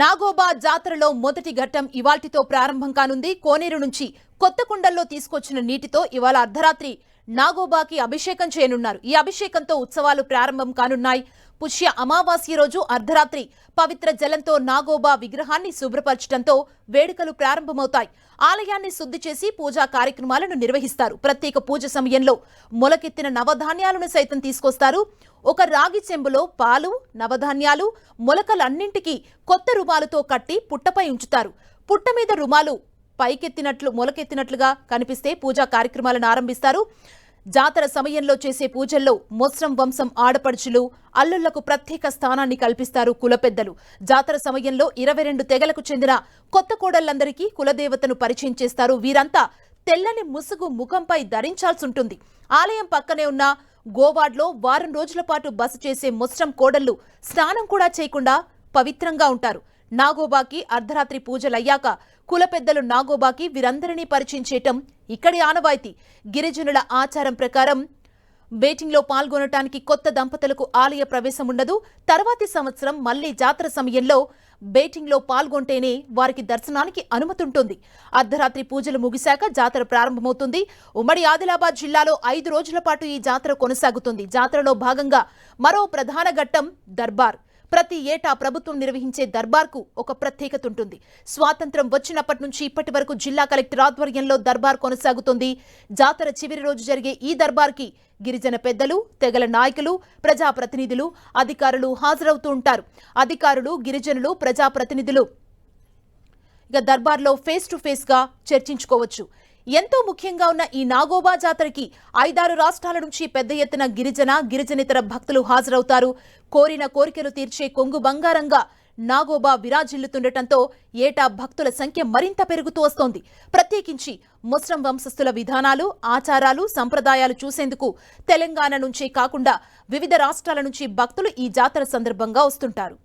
నాగోబా జాతరలో మొదటి ఘట్టం ఇవాల్టితో ప్రారంభం కానుంది. కోనేరు నుంచి కొత్త కుండల్లో తీసుకొచ్చిన నీటితో ఇవాళ అర్ధరాత్రి నాగోబాకి అభిషేకం చేయనున్నారు. ఈ అభిషేకంతో ఉత్సవాలు ప్రారంభం కానున్నాయి. పుష్య అమావాస్య రోజు అర్ధరాత్రి పవిత్ర జలంతో నాగోబా విగ్రహాన్ని శుభ్రపరచడంతో వేడుకలు ప్రారంభమవుతాయి. ఆలయాన్ని శుద్ధి చేసి పూజా కార్యక్రమాలను నిర్వహిస్తారు. ప్రత్యేక పూజ సమయంలో మొలకెత్తిన నవధాన్యాలను సైతం తీసుకొస్తారు. ఒక రాగి చెంబులో పాలు నవధాన్యాలు మొలకలన్నింటికీ కొత్త రుమాలుతో కట్టి పుట్టపై ఉంచుతారు. పుట్ట మీద రుమాలు పైకెత్తినట్లు మొలకెత్తినట్లుగా కనిపిస్తే పూజా కార్యక్రమాలను ఆరంభిస్తారు. జాతర సమయంలో చేసే పూజల్లో మొస్రం వంశం ఆడపడుచులు అల్లుళ్ళకు ప్రత్యేక స్థానాన్ని కల్పిస్తారు కుల పెద్దలు. జాతర సమయంలో ఇరవై రెండు తెగలకు చెందిన కొత్త కోడళ్ళందరికీ కులదేవతను పరిచయం చేస్తారు. వీరంతా తెల్లని ముసుగు ముఖంపై ధరించాల్సుంటుంది. ఆలయం పక్కనే ఉన్న గోవాడ్లో వారం రోజుల పాటు బస చేసే మొస్రం కోడళ్ళు స్నానం కూడా చేయకుండా పవిత్రంగా ఉంటారు. నాగోబాకి అర్ధరాత్రి పూజలయ్యాక కుల పెద్దలు నాగోబాకి వీరందరినీ పరిచయం చేయటం ఇక్కడి ఆనవాయితీ. గిరిజనుల ఆచారం ప్రకారం బేటింగ్లో పాల్గొనటానికి కొత్త దంపతులకు ఆలయ ప్రవేశం ఉండదు. తర్వాతి సంవత్సరం మళ్ళీ జాతర సమయంలో బేటింగ్లో పాల్గొంటేనే వారికి దర్శనానికి అనుమతి ఉంటుంది అర్ధరాత్రి పూజలు ముగిశాక జాతర ప్రారంభమవుతుంది. ఉమ్మడి ఆదిలాబాద్ జిల్లాలో ఐదు రోజుల పాటు ఈ జాతర కొనసాగుతుంది. జాతరలో భాగంగా మరో ప్రధాన ఘట్టం దర్బార్. ప్రతి ఏటా ప్రభుత్వం నిర్వహించే దర్బార్కు ఒక ప్రత్యేకత ఉంటుంది. స్వాతంత్రం వచ్చినప్పటి నుంచి ఇప్పటి వరకు జిల్లా కలెక్టర్ ఆధ్వర్యంలో దర్బార్ కొనసాగుతుంది. జాతర చివరి రోజు జరిగే ఈ దర్బార్కి గిరిజన పెద్దలు తెగల నాయకులు ప్రజాప్రతినిధులు అధికారులు హాజరవుతూ ఉంటారు. అధికారులు గిరిజనులు ప్రజాప్రతినిధులు. ఇక దర్బార్లో ఫేస్ టు ఫేస్గా చర్చించుకోవచ్చు. ఎంతో ముఖ్యంగా ఉన్న ఈ నాగోబా జాతరకి ఐదారు రాష్ట్రాల నుంచి పెద్ద ఎత్తున గిరిజన గిరిజనేతర భక్తులు హాజరవుతారు. కోరిన కోరికలు తీర్చే కొంగు బంగారంగా నాగోబా విరాజిల్లుతుండటంతో ఏటా భక్తుల సంఖ్య మరింత పెరుగుతూ వస్తోంది. ప్రత్యేకించి ముస్లిం వంశస్థుల విధానాలు ఆచారాలు సంప్రదాయాలు చూసేందుకు తెలంగాణ నుంచే కాకుండా వివిధ రాష్ట్రాల నుంచి భక్తులు ఈ జాతర సందర్భంగా వస్తుంటారు.